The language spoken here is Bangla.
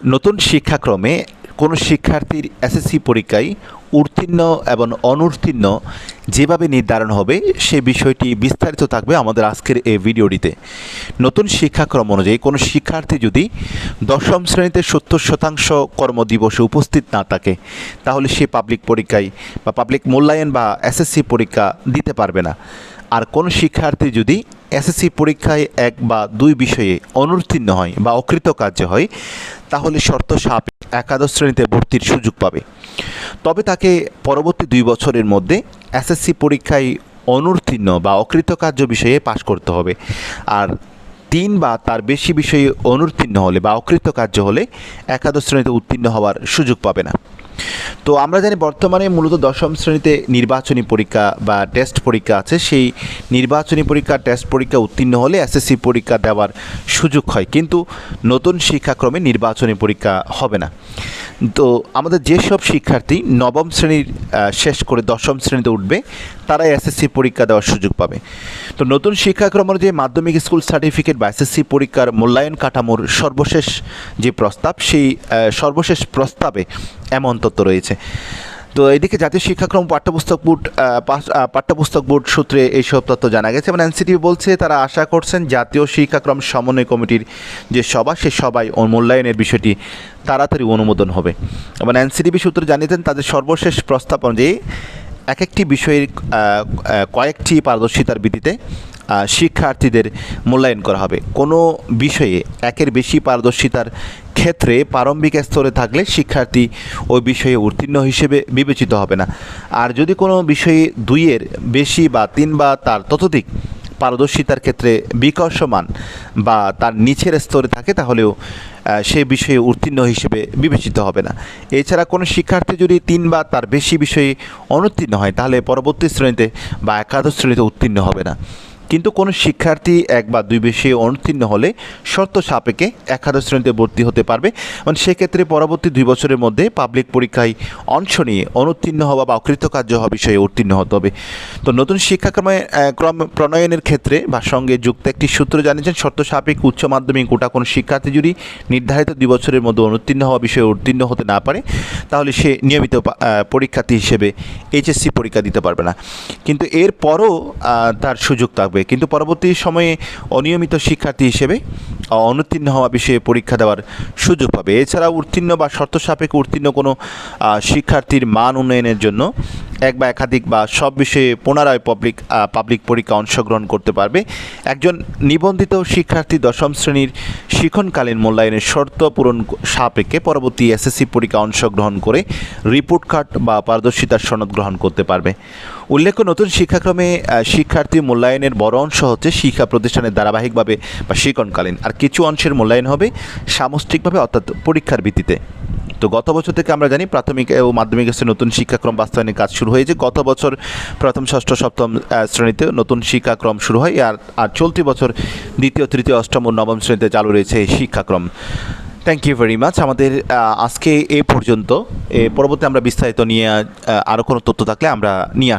নতুন শিক্ষাক্রমে কোনো শিক্ষার্থীর এসএসসি পরীক্ষায় উত্তীর্ণ এবং অনুত্তীর্ণ যেভাবে নির্ধারণ হবে, সে বিষয়টি বিস্তারিত থাকবে আমাদের আজকের এই ভিডিওটিতে। নতুন শিক্ষাক্রম অনুযায়ী কোনো শিক্ষার্থী যদি দশম শ্রেণীতে সত্তর শতাংশ কর্মদিবসে উপস্থিত না থাকে, তাহলে সে পাবলিক পরীক্ষায় বা পাবলিক মূল্যায়ন বা এসএসসি পরীক্ষা দিতে পারবে না। আর কোনো শিক্ষার্থী যদি এসএসসি পরীক্ষায় এক বা দুই বিষয়ে অনুত্তীর্ণ হয় বা অকৃতকার্য হয়, তাহলে শর্ত সাপেক্ষে একাদশ শ্রেণীতে ভর্তির সুযোগ পাবে। তবে তাকে পরবর্তী দুই বছরের মধ্যে এসএসসি পরীক্ষায় অনুত্তীর্ণ বা অকৃতকার্য বিষয়ে পাশ করতে হবে। আর তিন বা তার বেশি বিষয়ে অনুত্তীর্ণ হলে বা অকৃতকার্য হলে একাদশ শ্রেণীতে উত্তীর্ণ হওয়ার সুযোগ পাবে না। তো আমরা জানি বর্তমানে মূলত দশম শ্রেণীতে নির্বাচনী পরীক্ষা বা টেস্ট পরীক্ষা আছে। সেই নির্বাচনী পরীক্ষা টেস্ট পরীক্ষা উত্তীর্ণ হলে এসএসসি পরীক্ষা দেওয়ার সুযোগ হয়। কিন্তু নতুন শিক্ষাক্রমে নির্বাচনী পরীক্ষা হবে না। তো আমাদের যেসব শিক্ষার্থী নবম শ্রেণির শেষ করে দশম শ্রেণীতে উঠবে, তারাই এসএসসি পরীক্ষা দেওয়ার সুযোগ পাবে। তো নতুন শিক্ষাক্রম অনুযায়ী মাধ্যমিক স্কুল সার্টিফিকেট বা এসএসসি পরীক্ষার মূল্যায়ন কাঠামোর সর্বশেষ যে প্রস্তাব, সেই সর্বশেষ প্রস্তাবে এমন তথ্য রয়েছে। তো এদিকে জাতীয় শিক্ষাক্রম পাঠ্যপুস্তক বোর্ড পাঠ্যপুস্তক বোর্ড সূত্রে এইসব তথ্য জানা গেছে। এবং এনসিটি বলছে, তারা আশা করছেন জাতীয় শিক্ষাক্রম সমন্বয় কমিটির যে সভা, সে সবাই মূল্যায়নের বিষয়টি তাড়াতাড়ি অনুমোদন হবে। এবং এনসিটিভি সূত্র জানিয়েছেন, তাদের সর্বশেষ প্রস্তাব অনুযায়ী এক একটি বিষয়ের কয়েকটি পারদর্শিতার ভিত্তিতে শিক্ষার্থীদের মূল্যায়ন করা হবে। কোনো বিষয়ে একের বেশি পারদর্শিতার ক্ষেত্রে প্রারম্ভিক স্তরে থাকলে শিক্ষার্থী ওই বিষয়ে উত্তীর্ণ হিসেবে বিবেচিত হবে না। আর যদি কোনো বিষয়ে দুইয়ের বেশি বা তিন বা তার ততোধিক পারদর্শিতার ক্ষেত্রে বিকর্ষমান বা তার নিচের স্তরে থাকে, তাহলেও সে বিষয়ে উত্তীর্ণ হিসেবে বিবেচিত হবে না। এছাড়া কোনো শিক্ষার্থী যদি তিন বা তার বেশি বিষয়ে অনুত্তীর্ণ হয়, তাহলে পরবর্তী শ্রেণীতে বা একাদশ শ্রেণীতে উত্তীর্ণ হবে না। কিন্তু কোনো শিক্ষার্থী এক বা দুই বিষয়ে অনুত্তীর্ণ হলে শর্ত সাপেক্ষে একাদশ শ্রেণীতে ভর্তি হতে পারবে। মানে সেক্ষেত্রে পরবর্তী দুই বছরের মধ্যে পাবলিক পরীক্ষায় অংশ নিয়ে অনুত্তীর্ণ হওয়া বা অকৃতকার্য হওয়া বিষয়ে উত্তীর্ণ হতে হবে। তো নতুন শিক্ষাক্রমে ক্রম প্রণয়নের ক্ষেত্রে বা সঙ্গে যুক্ত একটি সূত্র জানিয়েছেন, শর্ত সাপেক্ষে উচ্চ মাধ্যমিক গোটা কোনো শিক্ষার্থী যদি নির্ধারিত দুই বছরের মধ্যে অনুত্তীর্ণ হওয়া বিষয়ে উত্তীর্ণ হতে না পারে, তাহলে সে নিয়মিত পরীক্ষার্থী হিসেবে এইচএসসি পরীক্ষা দিতে পারবে না। কিন্তু এরপরও তার সুযোগ থাকবে। কিন্তু পরবর্তী সময়ে অনিয়মিত শিক্ষার্থী হিসেবে অনুত্তীর্ণ হওয়া বিষয়ে পরীক্ষা দেওয়ার সুযোগ পাবে। এছাড়া উত্তীর্ণ বা শর্ত সাপেক্ষে উত্তীর্ণ কোনো শিক্ষার্থীর মান উন্নয়নের জন্য এক বা একাধিক বা সব বিষয়ে পুনরায় পাবলিক পাবলিক পরীক্ষা অংশগ্রহণ করতে পারবে। একজন নিবন্ধিত শিক্ষার্থী দশম শ্রেণির শিক্ষণকালীন মূল্যায়নের শর্ত পূরণ সাপেক্ষে পরবর্তী এসএসসি পরীক্ষা অংশগ্রহণ করে রিপোর্ট কার্ড বা পারদর্শিতার সনদ গ্রহণ করতে পারবে। উল্লেখ্য, নতুন শিক্ষাক্রমে শিক্ষার্থী মূল্যায়নের বড় অংশ হচ্ছে শিক্ষা প্রতিষ্ঠানের ধারাবাহিকভাবে বা শিক্ষণকালীন আর কিছু অংশের মূল্যায়ন হবে সামষ্টিকভাবে, অর্থাৎ পরীক্ষার ভিত্তিতে। তো গত বছর থেকে আমরা জানি প্রাথমিক ও মাধ্যমিক স্তরে নতুন শিক্ষাক্রম বাস্তবায়নের কাজ শুরু হয়েছে। গত বছর প্রথম, ষষ্ঠ, সপ্তম শ্রেণীতে নতুন শিক্ষাক্রম শুরু হয় আর আর চলতি বছর দ্বিতীয়, তৃতীয়, অষ্টম ও নবম শ্রেণীতে চালু রয়েছে এই শিক্ষাক্রম। থ্যাংক ইউ ভেরি মাচ আমাদের আজকে এ পর্যন্ত। এ পরবর্তী আমরা বিস্তারিত নিয়ে আরও কোনো তথ্য থাকলে আমরা নিয়ে